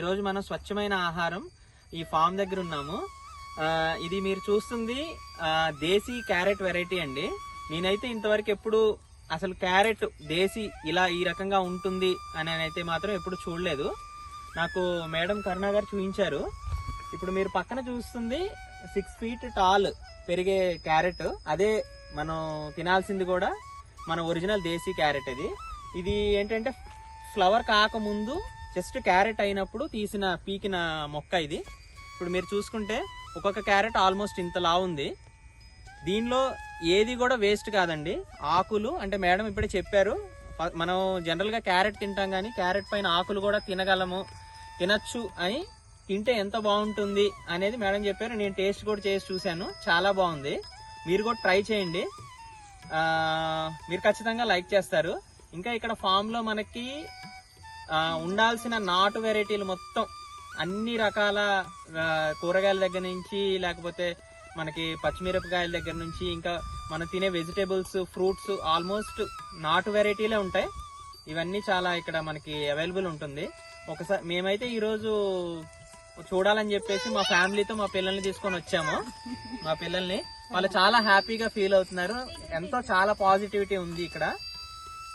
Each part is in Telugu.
ఈరోజు మనం స్వచ్ఛమైన ఆహారం ఈ ఫామ్ దగ్గర ఉన్నాము. ఇది మీరు చూస్తుంది దేశీ క్యారెట్ వెరైటీ అండి. నేనైతే ఇంతవరకు ఎప్పుడు అసలు క్యారెట్ దేశీ ఇలా ఈ రకంగా ఉంటుంది అని అయితే మాత్రం ఎప్పుడు చూడలేదు. నాకు మేడం కరుణ గారు చూపించారు. ఇప్పుడు మీరు పక్కన చూస్తుంది సిక్స్ ఫీట్ టాల్ పెరిగే క్యారెట్. అదే మనం తినాల్సింది కూడా మన ఒరిజినల్ దేశీ క్యారెట్ ఇది. ఇది ఏంటంటే ఫ్లవర్ కాకముందు జస్ట్ క్యారెట్ అయినప్పుడు తీసిన పీకిన మొక్క ఇది. ఇప్పుడు మీరు చూసుకుంటే ఒక్కొక్క క్యారెట్ ఆల్మోస్ట్ ఇంతలా ఉంది. దీనిలో ఏది కూడా వేస్ట్ కాదండి. ఆకులు అంటే మేడం ఇప్పుడే చెప్పారు మనం జనరల్గా క్యారెట్ తింటాం కానీ క్యారెట్ పైన ఆకులు కూడా తినగలము. తినచ్చు అని తింటే ఎంత బాగుంటుంది అనేది మేడం చెప్పారు. నేను టేస్ట్ కూడా చేసి చూశాను. చాలా బాగుంది. మీరు కూడా ట్రై చేయండి. మీరు ఖచ్చితంగా లైక్ చేస్తారు. ఇంకా ఇక్కడ ఫామ్లో మనకి ఉండాల్సిన నాటు వెరైటీలు మొత్తం అన్ని రకాల కూరగాయల దగ్గర నుంచి లేకపోతే మనకి పచ్చిమిరపకాయల దగ్గర నుంచి ఇంకా మనం తినే వెజిటేబుల్స్ ఫ్రూట్స్ ఆల్మోస్ట్ నాటు వెరైటీలే ఉంటాయి. ఇవన్నీ చాలా ఇక్కడ మనకి అవైలబుల్ ఉంటుంది. ఒకసారి మేమైతే ఈరోజు చూడాలని చెప్పేసి మా ఫ్యామిలీతో మా పిల్లల్ని తీసుకొని వచ్చాము. మా పిల్లల్ని. వాళ్ళు చాలా హ్యాపీగా ఫీల్ అవుతున్నారు. ఎంతో చాలా పాజిటివిటీ ఉంది ఇక్కడ.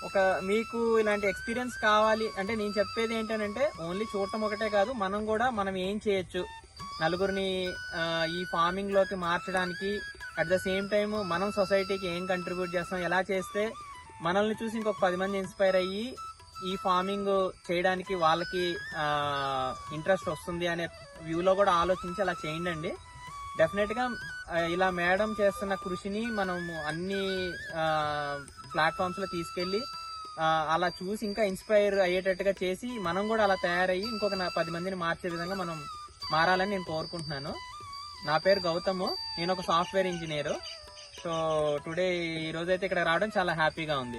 ఒక మీకు ఇలాంటి ఎక్స్పీరియన్స్ కావాలి అంటే నేను చెప్పేది ఏంటంటే ఓన్లీ చూడటం ఒకటే కాదు మనం కూడా మనం ఏం చేయొచ్చు? నలుగురిని ఈ ఫార్మింగ్లోకి మార్చడానికి అట్ ద సేమ్ టైం మనం సొసైటీకి ఏం కంట్రిబ్యూట్ చేస్తాం ఎలా చేస్తే మనల్ని చూసి ఇంకొక పది మంది ఇన్స్పైర్ అయ్యి ఈ ఫార్మింగ్ చేయడానికి వాళ్ళకి ఇంట్రెస్ట్ వస్తుంది అనే వ్యూలో కూడా ఆలోచించి అలా చేయండి అండి డెఫినెట్గా ఇలా మేడం చేస్తున్న కృషిని మనం అన్ని ప్లాట్ఫామ్స్లో తీసుకెళ్ళి అలా చూసి ఇంకా ఇన్స్పైర్ అయ్యేటట్టుగా చేసి మనం కూడా అలా తయారయ్యి ఇంకొక నా- పది మందిని మార్చే విధంగా మనం మారాలని నేను కోరుకుంటున్నాను. నా పేరు గౌతము నేను ఒక సాఫ్ట్వేర్ ఇంజనీర్ సో టుడే ఈ రోజైతే ఇక్కడ రావడం చాలా హ్యాపీగా ఉంది.